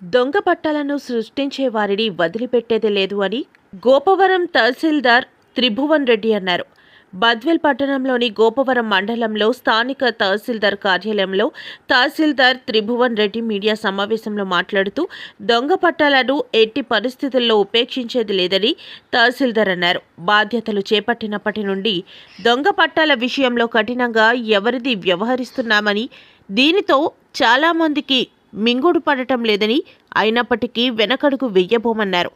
దొంగ పట్టాలను సృష్టించే వారిని వదిలిపెట్టేది లేదు అని గోపవరం తహసీల్దార్ త్రిభువన్ రెడ్డి అన్నారు. బద్వేల్ పట్టణంలోని గోపవరం మండలంలో స్థానిక తహసీల్దార్ కార్యాలయంలో తహసీల్దార్ త్రిభువన్ రెడ్డి మీడియా సమావేశంలో మాట్లాడుతూ దొంగ పట్టాలను ఎట్టి పరిస్థితుల్లో ఉపేక్షించేది లేదని తహసీల్దార్ అన్నారు. బాధ్యతలు చేపట్టినప్పటి నుండి దొంగ పట్టాల విషయంలో కఠినంగా ఎవరిది వ్యవహరిస్తున్నామని దీనితో చాలామందికి మింగుడు పడటం లేదని అయినప్పటికీ వెనకడుగు వెయ్యబోమన్నారు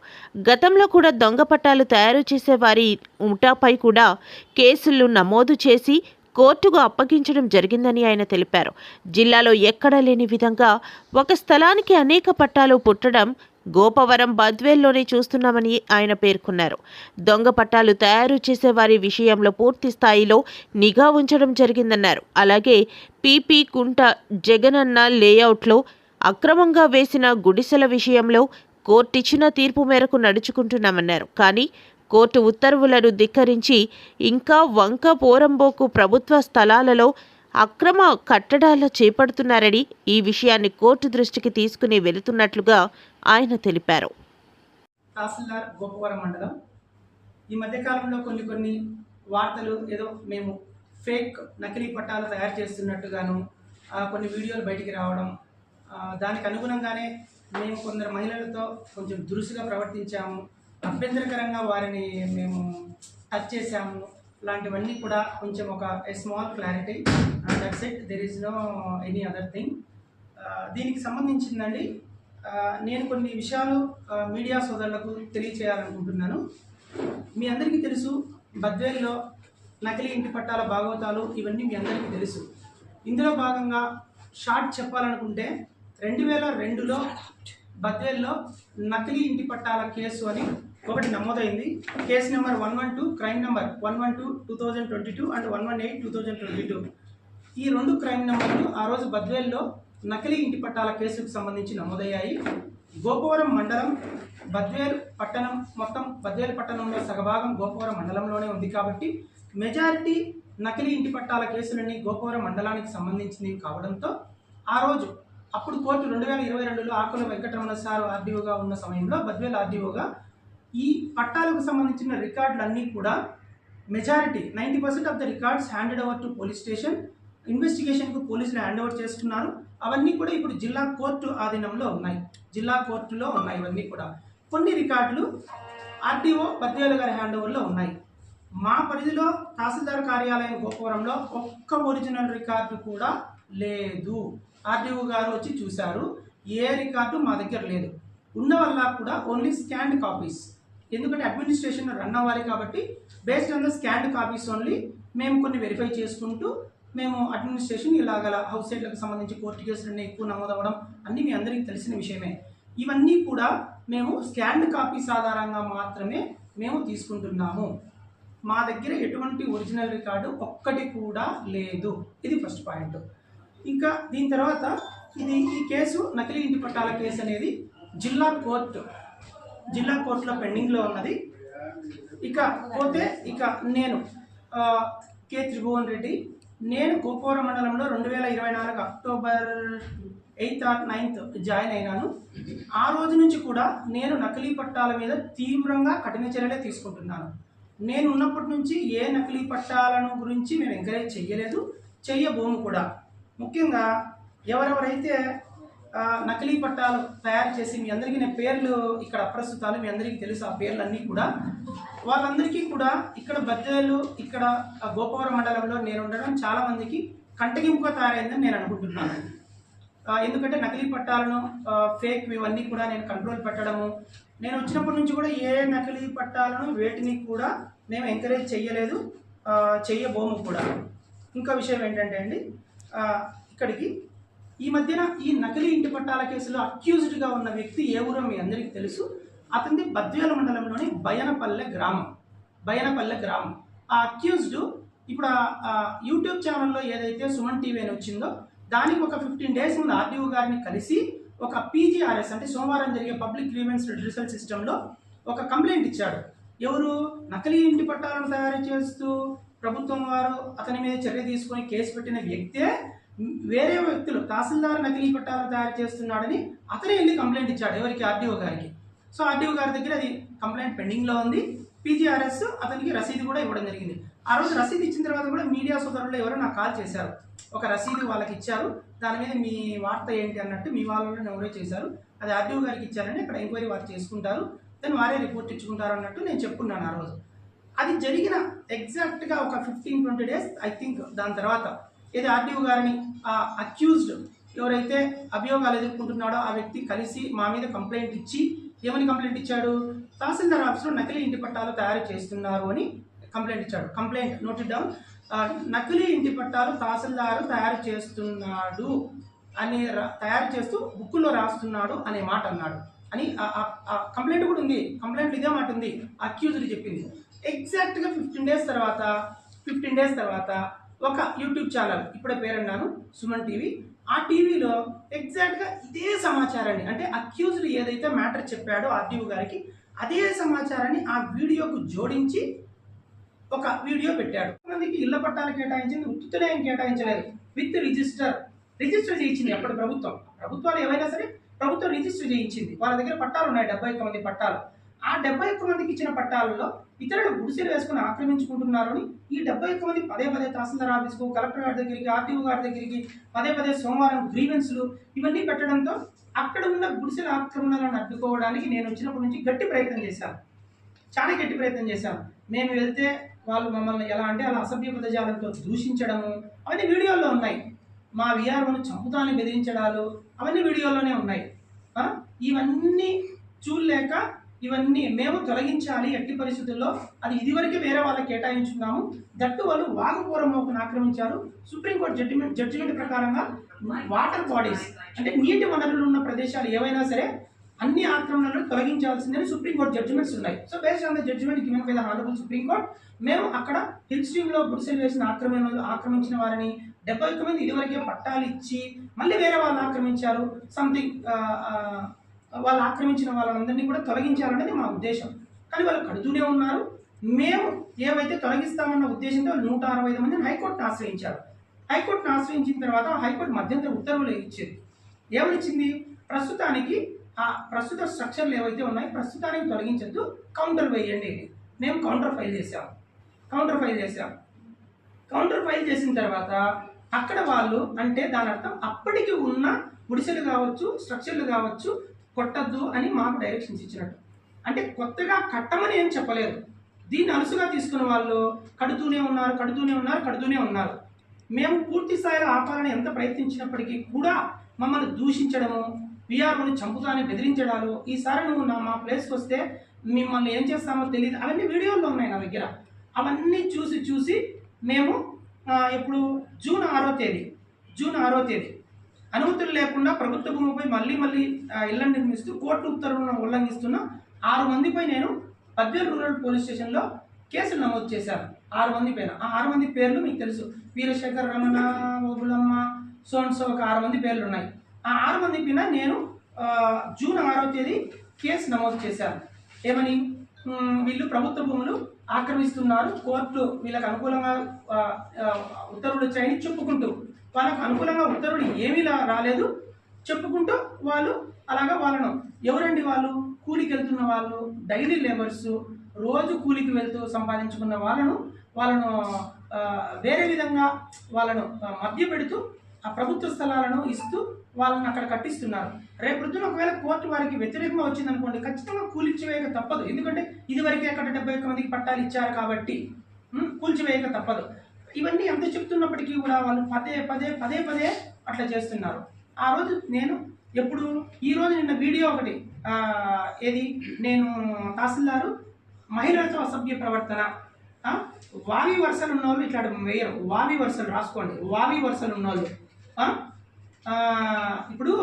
గతంలో కూడా దొంగ పట్టాలు తయారు చేసే వారి ముఠాపై కూడా కేసులు నమోదు చేసి కోర్టుకు అప్పగించడం జరిగిందని ఆయన తెలిపారు. జిల్లాలో ఎక్కడా లేని విధంగా ఒక స్థలానికి అనేక పట్టాలు పుట్టడం గోపవరం బద్వేల్లోనే చూస్తున్నామని ఆయన పేర్కొన్నారు. దొంగ పట్టాలు తయారు చేసే వారి విషయంలో పూర్తి స్థాయిలో నిఘా ఉంచడం జరిగిందన్నారు. అలాగే పీపీ కుంట జగనన్న లేఅవుట్లో అక్రమంగా వేసిన గుడిసెల విషయంలో కోర్టు ఇచ్చిన తీర్పు మేరకు నడుచుకుంటున్నామన్నారు. కానీ కోర్టు ఉత్తర్వులను ధిక్కరించి ఇంకా వంక పోరంబోకు ప్రభుత్వ స్థలాలలో అక్రమ కట్టడాలు చేపడుతున్నారని ఈ విషయాన్ని కోర్టు దృష్టికి తీసుకుని వెళుతున్నట్లుగా ఆయన తెలిపారు. తహసీల్దార్ గోపవరం మండలం. ఈ మధ్యకాలంలో కొన్ని కొన్ని వార్తలు ఏదో మేము ఫేక్ నకిలీ పట్టాలు తయారు చేస్తున్నట్టుగాను కొన్ని వీడియోలు బయటికి రావడం దానికి అనుగుణంగానే మేము కొందరు మహిళలతో కొంచెం దురుసుగా ప్రవర్తించాము అభ్యంతరకరంగా వారిని మేము టచ్ చేశాము. లాంటివన్నీ కూడా కొంచెం ఒక small clarity that's it there is no any other thing దీనికి సంబంధించిందండి నేను కొన్ని విషయాలు మీడియా సోదరులకు తెలియచేయాలనుకుంటున్నాను. మీ అందరికీ తెలుసు బద్వేల్లో నకిలీ ఇంటి పట్టాల భాగవతాలు ఇవన్నీ మీ అందరికీ తెలుసు. ఇందులో భాగంగా షార్ట్ చెప్పాలనుకుంటే రెండు వేల రెండులో బద్వేల్లో నకిలీ ఇంటి పట్టాల కేసు అని ఒకటి నమోదైంది. Case number one one two crime number one one two two thousand twenty two and one one eight two thousand twenty two. ఈ రెండు క్రైమ్ నెంబర్లు ఆ రోజు బద్వేల్లో నకిలీ ఇంటి పట్టాల కేసుకు సంబంధించి నమోదయ్యాయి. గోపవరం మండలం బద్వేలు పట్టణం మొత్తం బద్వేలు పట్టణంలో సగభాగం గోపవరం మండలంలోనే ఉంది కాబట్టి మెజారిటీ నకిలీ ఇంటి పట్టాల కేసులన్నీ గోపవరం మండలానికి సంబంధించినవి కావడంతో ఆ రోజు అప్పుడు కోర్టు రెండు వేల ఇరవై రెండులో ఆకుల వెంకటరమణ సార్ ఆర్డీఓగా ఉన్న సమయంలో బద్వేల్ ఆర్డీఓగా ఈ పట్టాలకు సంబంధించిన రికార్డులన్నీ కూడా majority ninety percent of the records handed over to police station. ఇన్వెస్టిగేషన్కు పోలీసులు హ్యాండ్ ఓవర్ చేస్తున్నారు. అవన్నీ కూడా ఇప్పుడు జిల్లా కోర్టు ఆధీనంలో ఉన్నాయి. జిల్లా కోర్టులో ఉన్నాయి ఇవన్నీ కూడా. కొన్ని రికార్డులు ఆర్టీఓ బద్వేలు గారి హ్యాండ్ ఓవర్లో ఉన్నాయి. మా పరిధిలో తహసీల్దార్ కార్యాలయం గోపురంలో ఒక్క ఒరిజినల్ రికార్డు కూడా లేదు. ఆర్డీఓ గారు వచ్చి చూశారు. ఏ రికార్డు మా దగ్గర లేదు. ఉన్న వల్ల కూడా ఓన్లీ స్కాన్డ్ కాపీస్ ఎందుకంటే అడ్మినిస్ట్రేషన్ రన్ అవ్వాలి కాబట్టి based on the scanned copies only మేము కొన్ని వెరిఫై చేసుకుంటూ మేము అడ్మినిస్ట్రేషన్ ఇలాగల హౌస్ సైడ్లకు సంబంధించి కోర్టు కేసులన్నీ ఎక్కువ నమోదవ్వడం అన్నీ మీ అందరికీ తెలిసిన విషయమే. ఇవన్నీ కూడా మేము స్కాన్డ్ కాపీస్ ఆధారంగా మాత్రమే మేము తీసుకుంటున్నాము. మా దగ్గర ఎటువంటి ఒరిజినల్ రికార్డు ఒక్కటి కూడా లేదు. ఇది ఫస్ట్ పాయింట్ ఇంకా దీని తర్వాత ఇది ఈ కేసు నకిలీ ఇంటి పట్టాల కేసు అనేది జిల్లా కోర్టు జిల్లా కోర్టులో పెండింగ్లో ఉన్నది. ఇక పోతే ఇక నేను కే కె త్రిభువన్ రెడ్డి నేను గోపవరం మండలంలో రెండు వేల ఇరవై నాలుగు October eighth or ninth join అయినాను. ఆ రోజు నుంచి కూడా నేను నకిలీ పట్టాల మీద తీవ్రంగా కఠిన చర్యలే తీసుకుంటున్నాను. నేను ఉన్నప్పటి నుంచి ఏ నకిలీ పట్టాలను గురించి మేము ఎంకరేజ్ చెయ్యలేదు. చెయ్యబోము కూడా. ముఖ్యంగా ఎవరెవరైతే నకిలీ పట్టాలు తయారు చేసి మీ అందరికీ నేను పేర్లు ఇక్కడ అప్రస్తుతాలు మీ అందరికీ తెలుసు ఆ పేర్లన్నీ కూడా. వాళ్ళందరికీ కూడా ఇక్కడ బద్దెలు ఇక్కడ గోపవరం మండలంలో నేను ఉండడం చాలామందికి కంటగింపుగా తయారైందని నేను అనుకుంటున్నాను. ఎందుకంటే నకిలీ పట్టాలను ఫేక్ ఇవన్నీ కూడా నేను కంట్రోల్ పెట్టడము. నేను వచ్చినప్పటి నుంచి కూడా ఏ నకిలీ పట్టాలను వేటిని కూడా మేము ఎంకరేజ్ చేయలేదు చేయబోము చెయ్యబోము కూడా. ఇంకా విషయం ఏంటంటే అండి ఇక్కడికి. ఈ మధ్యన ఈ నకిలీ ఇంటి పట్టాల కేసులో అక్యూజ్డ్గా ఉన్న వ్యక్తి ఏ ఊరో మీ అందరికీ తెలుసు. అతనిది బద్వేల మండలంలోని బయనపల్లె గ్రామం. బయనపల్లె గ్రామం. ఆ అక్యూజ్డ్ ఇప్పుడు ఆ- యూట్యూబ్ ఛానల్లో ఏదైతే సుమన్ టీవీ అని వచ్చిందో దానికి ఒక ఫిఫ్టీన్ డేస్ ముందు ఆర్డీఓ గారిని కలిసి ఒక పీజీఆర్ఎస్ అంటే సోమవారం జరిగే పబ్లిక్ గ్రీవెన్స్ రిజల్ట్ సిస్టంలో ఒక కంప్లైంట్ ఇచ్చాడు. ఎవరు? నకిలీ ఇంటి పట్టాలను తయారు చేస్తూ ప్రభుత్వం వారు అతని మీద చర్య తీసుకుని కేసు పెట్టిన వ్యక్తే వేరే వ్యక్తులు తహసీల్దార్ నకిలీ పట్టాలు తయారు చేస్తున్నాడని అతనే వెళ్ళి కంప్లైంట్ ఇచ్చాడు ఎవరికి? ఆర్డీఓ గారికి. సో ఆర్డీఓ గారి దగ్గర అది కంప్లైంట్ పెండింగ్లో ఉంది. పీజీఆర్ఎస్ అతనికి రసీదు కూడా ఇవ్వడం జరిగింది. ఆ రోజు రసీదు ఇచ్చిన తర్వాత కూడా మీడియా సోదరులు ఎవరో నాకు కాల్ చేశారు. ఒక రసీదు వాళ్ళకి ఇచ్చారు. దాని మీద మీ వార్త ఏంటి అన్నట్టు మీ వాళ్ళని ఎవరో చేశారు. అది ఆర్డీఓ గారికి ఇచ్చారని ఇక్కడ ఎంక్వైరీ వారు చేసుకుంటారు. దాన్ని వారే రిపోర్ట్ ఇచ్చుకుంటారు అన్నట్టు నేను చెప్పుకున్నాను ఆ రోజు. అది జరిగిన ఎగ్జాక్ట్గా ఒక fifteen twenty days I think దాని తర్వాత ఏది ఆర్డీఓ గారిని ఆ అక్యూజ్డ్ ఎవరైతే అభియోగాలు ఎదుర్కొంటున్నాడో ఆ వ్యక్తి కలిసి మా మీద కంప్లైంట్ ఇచ్చి ఏమని కంప్లైంట్ ఇచ్చాడు? తహసీల్దార్ ఆఫీస్లో నకిలీ ఇంటి పట్టాలు తయారు చేస్తున్నారు అని కంప్లైంట్ ఇచ్చాడు. Complaint noted down. నకిలీ ఇంటి పట్టాలు తహసీల్దారు తయారు చేస్తున్నాడు అని తయారు చేస్తూ బుక్కులో రాస్తున్నాడు అనే మాట అన్నాడు. అని కంప్లైంట్ కూడా ఉంది. కంప్లైంట్ ఇదే మాట ఉంది. అక్యూజ్డ్ చెప్పింది. ఎగ్జాక్ట్గా ఫిఫ్టీన్ డేస్ తర్వాత ఫిఫ్టీన్ డేస్ తర్వాత ఒక యూట్యూబ్ ఛానల్ ఇప్పుడే పేరన్నాను సుమన్ టీవీ. ఆ టీవీలో ఎగ్జాక్ట్గా ఇదే సమాచారాన్ని అంటే అక్యూజ్డ్ ఏదైతే మ్యాటర్ చెప్పాడో ఆర్టీఓ గారికి అదే సమాచారాన్ని ఆ వీడియోకు జోడించి ఒక వీడియో పెట్టాడు. మందికి ఇళ్ళ పట్టాలు కేటాయించింది ఉత్తుతనే ఏం కేటాయించలేదు. విత్ రిజిస్టర్ రిజిస్టర్ చేయించింది అప్పటి ప్రభుత్వం. ప్రభుత్వాలు ఏవైనా సరే ప్రభుత్వం రిజిస్టర్ చేయించింది. వాళ్ళ దగ్గర పట్టాలు ఉన్నాయి డెబ్బై తొమ్మిది మంది పట్టాలు. ఆ డెబ్బై ఒక్క మందికి ఇచ్చిన పట్టాలలో ఇతరులు గుడిసెలు వేసుకుని ఆక్రమించుకుంటున్నారు అని ఈ డెబ్బై ఒక్క మంది పదే పదే తహసీల్దార్ ఆఫీస్కు కలెక్టర్ గారి దగ్గరికి ఆర్టీఓ గారి దగ్గరికి పదే పదే సోమవారం గ్రీవెన్స్లు ఇవన్నీ పెట్టడంతో అక్కడ ఉన్న గుడిసెల ఆక్రమణలను అడ్డుకోవడానికి నేను వచ్చినప్పటి నుంచి గట్టి ప్రయత్నం చేశాను. చాలా గట్టి ప్రయత్నం చేశాను. మేము వెళ్తే వాళ్ళు మమ్మల్ని ఎలా అంటే అలా అసభ్య పదజాలంతో దూషించడము అవన్నీ వీడియోల్లో ఉన్నాయి. మా విఆర్ఓను చంపుతాన్ని బెదిరించడాలు అవన్నీ వీడియోలోనే ఉన్నాయి. ఇవన్నీ చూడలేక ఇవన్నీ మేము తొలగించాలి ఎట్టి పరిస్థితుల్లో. అది ఇదివరకే వేరే వాళ్ళకి కేటాయించుకున్నాము దట్టు వాళ్ళు వాగుపూరమోకను ఆక్రమించారు. సుప్రీంకోర్టు జడ్జిమెంట్ జడ్జిమెంట్ ప్రకారంగా వాటర్ బాడీస్ అంటే నీటి వనరులు ఉన్న ప్రదేశాలు ఏవైనా సరే అన్ని ఆక్రమణలు తొలగించాల్సిందని సుప్రీంకోర్టు జడ్జిమెంట్స్ ఉన్నాయి. So based on the judgement given by the honourable supreme court మేము అక్కడ హిల్ స్ట్రీమ్లో గుడిసెలు వేసిన ఆక్రమణలు ఆక్రమించిన వారిని డెబ్బై ఒక్క మంది ఇదివరకే పట్టాలు ఇచ్చి మళ్ళీ వేరే వాళ్ళు ఆక్రమించారు. సంథింగ్ వాళ్ళు ఆక్రమించిన వాళ్ళందరినీ కూడా తొలగించాలనేది మా ఉద్దేశం. కానీ వాళ్ళు కడుతూనే ఉన్నారు. మేము ఏవైతే తొలగిస్తామన్న ఉద్దేశంతో నూట అరవై ఐదు మందిని హైకోర్టును ఆశ్రయించారు. హైకోర్టును ఆశ్రయించిన తర్వాత హైకోర్టు మధ్యంతర ఉత్తర్వులు ఇచ్చింది. ఏమనిచ్చింది ప్రస్తుతానికి ఆ ప్రస్తుత స్ట్రక్చర్లు ఏవైతే ఉన్నాయో ప్రస్తుతానికి తొలగించద్దు. కౌంటర్ వేయండి. మేము కౌంటర్ ఫైల్ చేసాం కౌంటర్ ఫైల్ చేసాం కౌంటర్ ఫైల్ చేసిన తర్వాత అక్కడ వాళ్ళు అంటే దాని అర్థం అప్పటికి ఉన్న గుడిసెలు కావచ్చు స్ట్రక్చర్లు కావచ్చు కొట్టద్దు అని మాకు డైరెక్షన్స్ ఇచ్చినట్టు. అంటే కొత్తగా కట్టమని ఏం చెప్పలేదు. దీన్ని అలుసుగా తీసుకున్న వాళ్ళు కడుతూనే ఉన్నారు కడుతూనే ఉన్నారు కడుతూనే ఉన్నారు. మేము పూర్తి స్థాయిలో ఆపాలని ఎంత ప్రయత్నించినప్పటికీ కూడా మమ్మల్ని దూషించడము విఆర్ఓని చంపుతానని బెదిరించడాలు ఈసారి నువ్వు నా మా ప్లేస్కి వస్తే మిమ్మల్ని ఏం చేస్తామో తెలియదు అవన్నీ వీడియోల్లో ఉన్నాయి నా దగ్గర. అవన్నీ చూసి చూసి మేము ఇప్పుడు జూన్ ఆరో తేదీ జూన్ ఆరో తేదీ అనుమతులు లేకుండా ప్రభుత్వ భూమిపై మళ్ళీ మళ్ళీ ఇళ్ళను నిర్మిస్తూ కోర్టు ఉత్తర్వులను ఉల్లంఘిస్తున్న ఆరు మందిపై నేను పద్దెనిమిది రూరల్ పోలీస్ స్టేషన్లో కేసులు నమోదు చేశాను. ఆరు మంది పైన. ఆ ఆరు మంది పేర్లు మీకు తెలుసు. వీరశేఖర్ రమణ ఓబులమ్మ సోన్సో ఒక ఆరు మంది పేర్లు ఉన్నాయి ఆ ఆరు మంది పైన నేను జూన్ ఆరో తేదీ కేసు నమోదు చేశాను. ఏమని? వీళ్ళు ప్రభుత్వ భూములు ఆక్రమిస్తున్నారు. కోర్టు వీళ్ళకి అనుకూలంగా ఉత్తర్వులు వచ్చాయని చెప్పుకుంటూ వాళ్ళకు అనుకూలంగా ఉత్తర్వులు ఏమీ రాలేదు. చెప్పుకుంటూ వాళ్ళు అలాగా వాళ్ళను. ఎవరండి వాళ్ళు? కూలికి వెళ్తున్న వాళ్ళు డైలీ లేబర్స్ రోజు కూలికి వెళ్తూ సంపాదించుకున్న వాళ్ళను వాళ్ళను వేరే విధంగా వాళ్ళను మధ్య పెడుతూ ఆ ప్రభుత్వ స్థలాలను ఇస్తూ వాళ్ళని అక్కడ కట్టిస్తున్నారు. రేపొద్దున ఒకవేళ కోర్టు వారికి వ్యతిరేకంగా వచ్చిందనుకోండి ఖచ్చితంగా కూల్చివేయక తప్పదు. ఎందుకంటే ఇదివరకే అక్కడ డెబ్బై ఒక్క మందికి పట్టాలు ఇచ్చారు కాబట్టి కూల్చివేయక తప్పదు. ఇవన్నీ ఎంత చెప్తున్నప్పటికీ కూడా వాళ్ళు పదే పదే పదే పదే అట్లా చేస్తున్నారు. ఆ రోజు నేను ఎప్పుడు ఈ రోజు నిన్న వీడియో ఒకటి ఏది నేను తహసీల్దారు మహిళలతో అసభ్య ప్రవర్తన వావి వరుసలు ఉన్నోళ్ళు ఇట్లా వేయరు. వావి వరుసలు రాసుకోండి. వావి వరుసలు ఉన్నోళ్ళు. ఇప్పుడు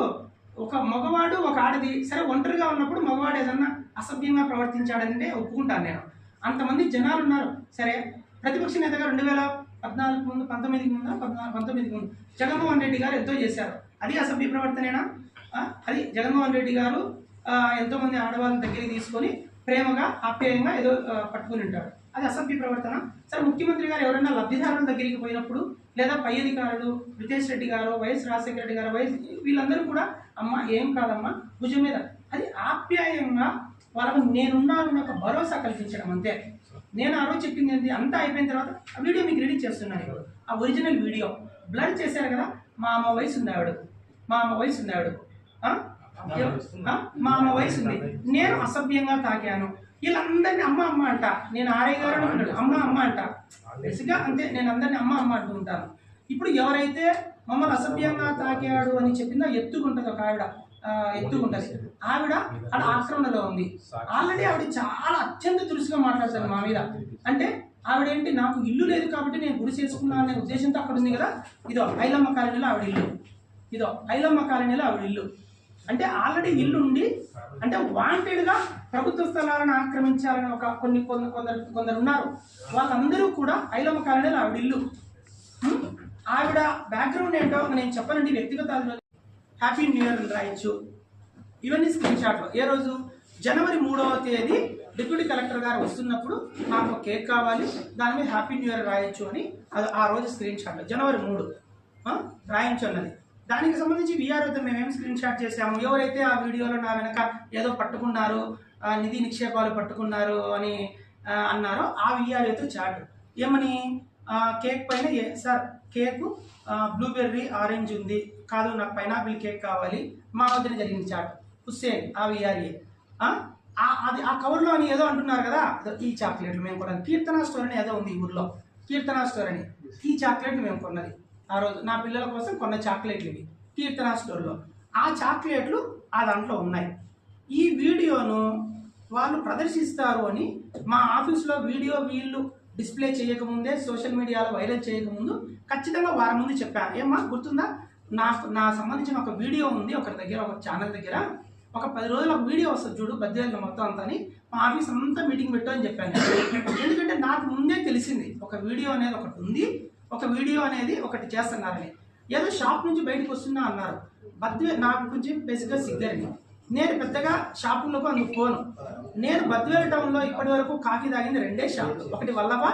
ఒక మగవాడు ఒక ఆడది సరే ఒంటరిగా ఉన్నప్పుడు మగవాడు ఏదన్నా అసభ్యంగా ప్రవర్తించాడంటే ఒప్పుకుంటాను నేను. అంతమంది జనాలు ఉన్నారు సరే ప్రతిపక్ష నేతగా రెండు వేల పద్నాలుగు ముందు పంతొమ్మిదికి ముందు? పద్నాలుగు పంతొమ్మిదికి ముందు. జగన్మోహన్ రెడ్డి గారు ఎంతో చేశారు. అది అసభ్య ప్రవర్తనేనా? అది జగన్మోహన్ రెడ్డి గారు ఎంతోమంది ఆడవాళ్ళని దగ్గరికి తీసుకొని ప్రేమగా ఆప్యాయంగా ఏదో పట్టుకుని ఉంటాడు అది అసభ్య ప్రవర్తన. సరే ముఖ్యమంత్రి గారు ఎవరైనా లబ్ధిదారుల దగ్గరికి పోయినప్పుడు లేదా పై అధికారులు రితేష్ రెడ్డి గారు వైఎస్ రాజశేఖర రెడ్డి గారు వైఎస్ వీళ్ళందరూ కూడా అమ్మ ఏం కాదమ్మా? భుజం మీద. అది ఆప్యాయంగా వాళ్ళకు నేనున్నానన్న ఒక భరోసా కల్పించడం అంతే. నేను ఆ రోజు చెప్పింది ఏంటి? అంతా అయిపోయిన తర్వాత ఆ వీడియో మీకు రిలీజ్ చేస్తున్నాను ఆ ఒరిజినల్ వీడియో. బ్లర్ చేశారు కదా? మా అమ్మ వయసు ఉంది ఆవిడ. మా అమ్మ వయసు ఉంది ఆవిడ? మా అమ్మ వయసు ఉంది. నేను అసభ్యంగా తాకాను వీళ్ళందరినీ అమ్మ అమ్మ అంట. నేను ఆర్ఐ గారు అంటాడు అమ్మ అమ్మ అంట. బేసిక్గా అంతే. నేను అందరినీ అమ్మ అమ్మ అంటూ ఉంటాను. ఇప్పుడు ఎవరైతే మమ్మల్ని అసభ్యంగా తాకాడు అని చెప్పిందో ఎత్తుకుంటుంది ఒక ఆవిడ. ఆ, ఎత్తుకుంటది. ఆవిడ ఆడ ఆక్రమణలో ఉంది. ఆల్రెడీ ఆవిడ చాలా అత్యంత దురుసుగా మాట్లాడుతుంది మా మీద. అంటే ఆవిడ ఏంటి నాకు ఇల్లు లేదు కాబట్టి నేను గుడి చేసుకున్నా అనే ఉద్దేశంతో అక్కడ ఉంది కదా ఇదో ఐలమ్మ కాలనీలో ఆవిడ ఇల్లు. ఇదో ఐలమ్మ కాలనీలో ఆవిడ ఇల్లు. అంటే ఆల్రెడీ ఇల్లు ఉండి అంటే వాంటెడ్గా ప్రభుత్వ స్థలాలను ఆక్రమించాలని ఒక కొన్ని కొందరు కొందరు కొందరు ఉన్నారు. వాళ్ళందరూ కూడా ఐలమ్మ కాలనీలో ఆవిడ ఇల్లు? ఆవిడ బ్యాక్గ్రౌండ్ ఏంటో నేను చెప్పనండి వ్యక్తిగత హ్యాపీ న్యూ ఇయర్ అని రాయొచ్చు. ఇవన్నీ స్క్రీన్ షాట్లు ఏ రోజు? జనవరి మూడవ తేదీ డిప్యూటీ కలెక్టర్ గారు వస్తున్నప్పుడు నాకు ఒక కేక్ కావాలి దాని మీద హ్యాపీ న్యూ ఇయర్ రాయొచ్చు అని అది ఆ రోజు స్క్రీన్ షాట్ జనవరి మూడు. రాయించు అన్నది. దానికి సంబంధించి విఆర్ఓతో మేమేం స్క్రీన్ షాట్ చేసాము ఎవరైతే ఆ వీడియోలో నా వెనక ఏదో పట్టుకున్నారు నిధి నిక్షేపాలు పట్టుకున్నారు అని అన్నారో ఆ విఆర్ఓతో చాట్ ఏమని? కేక్ పైన ఏ- సార్ కేకు బ్లూబెర్రీ ఆరెంజ్ ఉంది. కాదు నాకు పైనాపిల్ కేక్ కావాలి. మా వద్ద జరిగింది చాట్. హుస్సేన్ ఆ విఆర్ఏ. అది ఆ కవర్లో అని ఏదో అంటున్నారు కదా? ఈ చాక్లెట్లు మేము కొన్నాం కీర్తన స్టోర్ అని ఏదో ఉంది ఈ ఊర్లో. కీర్తన స్టోర్ అని. ఈ చాక్లెట్లు మేము కొన్నది. ఆ రోజు నా పిల్లల కోసం కొన్న చాక్లెట్లు ఇవి. కీర్తన స్టోర్లో. ఆ చాక్లెట్లు ఆ దాంట్లో ఉన్నాయి. ఈ వీడియోను వాళ్ళు ప్రదర్శిస్తారు అని మా ఆఫీస్లో వీడియో వీళ్ళు డిస్ప్లే చేయకముందే సోషల్ మీడియాలో వైరల్ చేయకముందు ఖచ్చితంగా వారం ముందు చెప్పాను. ఏమా గుర్తుందా? నాకు నా సంబంధించిన ఒక వీడియో ఉంది ఒకరి దగ్గర ఒక ఛానల్ దగ్గర. ఒక పది రోజులు ఒక వీడియో వస్తుంది చూడు బద్వేలు మొత్తం అంతా అని. మా ఆఫీస్ అంతా మీటింగ్ పెట్టు అని చెప్పాను. ఎందుకంటే నాకు ముందే తెలిసింది ఒక వీడియో అనేది ఒకటి ఉంది ఒక వీడియో అనేది ఒకటి చేస్తున్నారని. ఏదో షాప్ నుంచి బయటకు వస్తున్నా అన్నారు. బద్వే నాకు కొంచెం బేసిక్గా సిగ్గరిని నేను పెద్దగా షాపులకు అందుకు పోను. నేను బద్వేలు టౌన్లో ఇప్పటి వరకు కాఫీ తాగింది రెండే షాపులు ఒకటి వల్లభా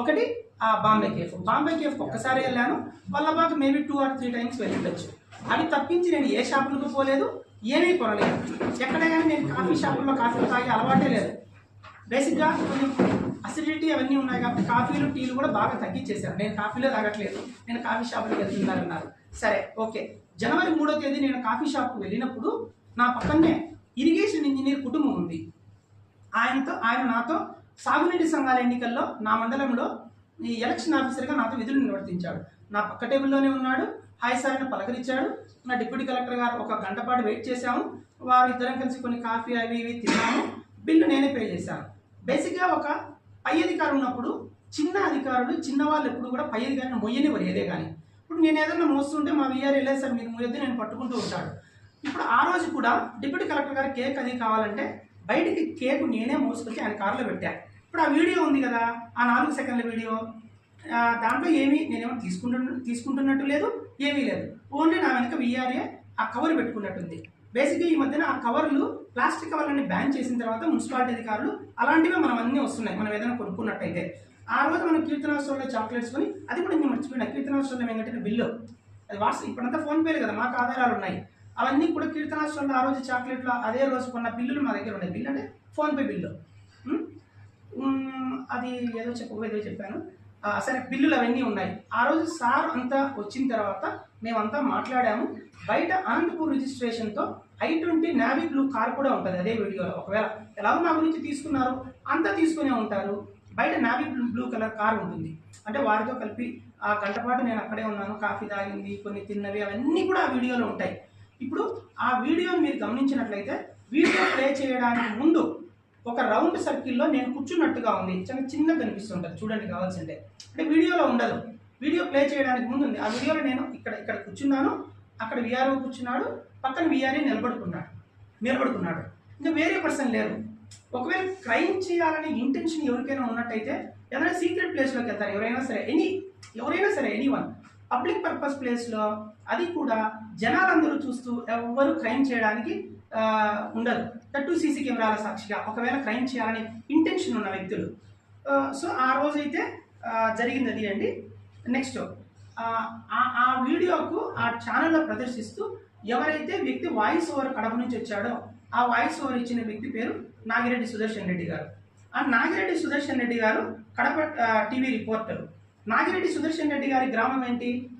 ఒకటి ఆ బాంబే కేఫ్. బాంబే కేఫ్ ఒక్కసారి వెళ్ళాను. వల్లభాకి maybe two or three times వెళ్ళిండొచ్చు. అవి తప్పించి నేను ఏ షాపులకు పోలేదు ఏమీ కొనలేదు. ఎక్కడ కానీ నేను కాఫీ షాపుల్లో కాఫీ తాగే అలవాటే లేదు. బేసిక్గా కొంచెం అసిడిటీ అవన్నీ ఉన్నాయి కాబట్టి కాఫీలు టీలు కూడా బాగా తగ్గించేశారు. నేను కాఫీలో తాగట్లేదు. నేను కాఫీ షాపులకు వెళ్తున్నారన్నారు సరే ఓకే. జనవరి మూడో తేదీ నేను కాఫీ షాప్కి వెళ్ళినప్పుడు నా పక్కనే ఇరిగేషన్ ఇంజనీర్ కుటుంబం ఉంది. ఆయనతో ఆయన నాతో సాగునీటి సంఘాల ఎన్నికల్లో నా మండలంలో ఈ ఎలక్షన్ ఆఫీసర్గా నాతో విధులు నిర్వర్తించాడు. నా పక్క టేబుల్లోనే ఉన్నాడు. హాయ్ సార్ అని పలకరించాడు. నా డిప్యూటీ కలెక్టర్ గారు ఒక గంట పాటు వెయిట్ చేశాము. వారు ఇద్దరం కలిసి కొన్ని కాఫీ అవి ఇవి తిన్నాము. బిల్లు నేనే పే చేశాను. బేసిక్గా ఒక పై అధికారం ఉన్నప్పుడు చిన్న అధికారులు చిన్నవాళ్ళు ఎప్పుడు కూడా పై అధికారిని మొయ్యనివ్వరు ఏదే కానీ. ఇప్పుడు నేను ఏదైనా మోస్తుంటే మా వీఆర్ వెళ్ళేది సార్ మీరు మొయ్యద్దు నేను పట్టుకుంటూ ఉంటాడు. ఇప్పుడు ఆ రోజు కూడా డిప్యూటీ కలెక్టర్ గారు కేక్ అది కావాలంటే బయటికి కేక్ నేనే మోసుకొచ్చి ఆయన కారులో పెట్టాను ఇప్పుడు ఆ వీడియో ఉంది కదా ఆ నాలుగు సెకండ్ల వీడియో. దాంట్లో ఏమీ నేనేమో తీసుకుంటున్న తీసుకుంటున్నట్టు లేదు ఏమీ లేదు. ఓన్లీ నా వెనక విఆర్ఏ ఆ కవర్ పెట్టుకున్నట్టుంది. బేసిక్గా ఈ మధ్యన ఆ కవర్లు ప్లాస్టిక్ కవర్లని బ్యాన్ చేసిన తర్వాత మున్సిపాలిటీ అధికారులు అలాంటివి మనం అన్నీ వస్తున్నాయి మనం ఏదైనా కొనుక్కున్నట్టయితే. ఆ రోజు మనం కీర్తన చాక్లెట్స్ కొని అది కూడా నేను మర్చిపోయినా. కీర్తన స్టోర్లో కట్టిన బిల్లు అది వాట్సాప్ ఇప్పుడంతా ఫోన్పేలు కదా మాకు ఆధారాలు ఉన్నాయి. అవన్నీ కూడా కీర్తనాశ్రమంలో ఆ రోజు చాక్లెట్లు అదే రోజు కొన్న బిల్లులు మా దగ్గర ఉన్నాయి. బిల్లు అంటే ఫోన్పే బిల్లు. అది ఏదో చెప్పు ఏదో చెప్పాను. సరే బిల్లులు అవన్నీ ఉన్నాయి. ఆ రోజు సార్ అంతా వచ్చిన తర్వాత మేమంతా మాట్లాడాము. బయట Anantapur రిజిస్ట్రేషన్తో I twenty navy blue car కూడా ఉంటుంది అదే వీడియోలో. ఒకవేళ ఎలా నా గురించి తీసుకున్నారు అంతా తీసుకునే ఉంటారు. బయట navy blue blue colour car ఉంటుంది. అంటే వారితో కలిపి ఆ గంట పాటు నేను అక్కడే ఉన్నాను. కాఫీ తాగింది కొన్ని తిన్నవి అవన్నీ కూడా ఆ వీడియోలో ఉంటాయి. ఇప్పుడు ఆ వీడియోని మీరు గమనించినట్లయితే వీడియో ప్లే చేయడానికి ముందు ఒక రౌండ్ సర్కిల్లో నేను కూర్చున్నట్టుగా ఉంది. చాలా చిన్నగా కనిపిస్తుంటుంది. చూడండి కావాల్సింటే అంటే వీడియోలో ఉండదు. వీడియో ప్లే చేయడానికి ముందు ఉంది. ఆ వీడియోలో నేను ఇక్కడ ఇక్కడ కూర్చున్నాను. అక్కడ విఆర్ఓ కూర్చున్నాడు. పక్కన విఆర్ఏ నిలబడుకున్నాడు. నిలబడుకున్నాడు. ఇంకా వేరే పర్సన్ లేరు. ఒకవేళ క్రైమ్ చేయాలనే ఇంటెన్షన్ ఎవరికైనా ఉన్నట్టయితే ఏదైనా సీక్రెట్ ప్లేస్లోకి వెళ్తారు. ఎవరైనా సరే ఎనీ ఎవరైనా సరే ఎనీ వన్ పబ్లిక్ పర్పస్ ప్లేస్లో అది కూడా జనాలందరూ చూస్తూ ఎవ్వరూ క్రైమ్ చేయడానికి ఉండదు. టూ సీసీ కెమెరాల సాక్షిగా ఒకవేళ క్రైమ్ చేయాలని ఇంటెన్షన్ ఉన్న వ్యక్తులు. సో ఆ రోజైతే జరిగింది అది అండి. నెక్స్ట్ ఆ ఆ- వీడియోకు ఆ ఛానల్లో ప్రదర్శిస్తూ ఎవరైతే వ్యక్తి వాయిస్ ఓవర్ కడప నుంచి వచ్చాడో ఆ వాయిస్ ఓవర్ ఇచ్చిన వ్యక్తి పేరు నాగిరెడ్డి సుదర్శన్ రెడ్డి గారు. ఆ నాగిరెడ్డి సుదర్శన్ రెడ్డి గారు కడప టీవీ రిపోర్టర్. నాగిరెడ్డి సుదర్శన్ రెడ్డి గారి గ్రామం ఏంటి?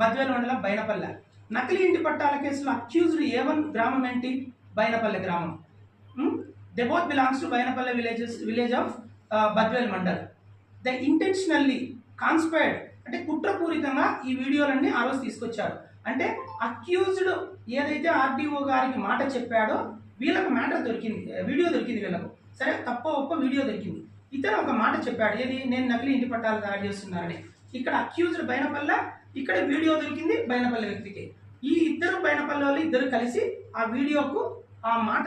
బద్వేల మండలం బైనపల్లె. నకిలీ ఇంటి పట్టాల కేసులో అక్యూజ్డ్ ఏ వన్ గ్రామం ఏంటి? బైనపల్లె గ్రామం. They both belongs to Bainapalle villages village of Badvel mandal the intentionally conspired అంటే కుట్రపూరితంగా ఈ వీడియోలన్నీ ఆ రోజు తీసుకొచ్చారు. అంటే అక్యూజ్డ్ ఏదైతే ఆర్డీఓ గారికి మాట చెప్పాడో వీళ్ళకు మ్యాటర్ దొరికింది వీడియో దొరికింది వీళ్ళకు. సరే తప్ప ఒప్ప వీడియో దొరికింది. ఇతను ఒక మాట చెప్పాడు ఏది? నేను నకిలీ ఇంటి పట్టాలు తయారు చేస్తున్నానని. ఇక్కడ అక్యూజ్డ్ బైనపల్లె ఇక్కడ వీడియో దొరికింది బైనపల్లి వ్యక్తికి. ఈ ఇద్దరు బైనపల్లి వాళ్ళు ఇద్దరు కలిసి ఆ వీడియోకు ఆ మాట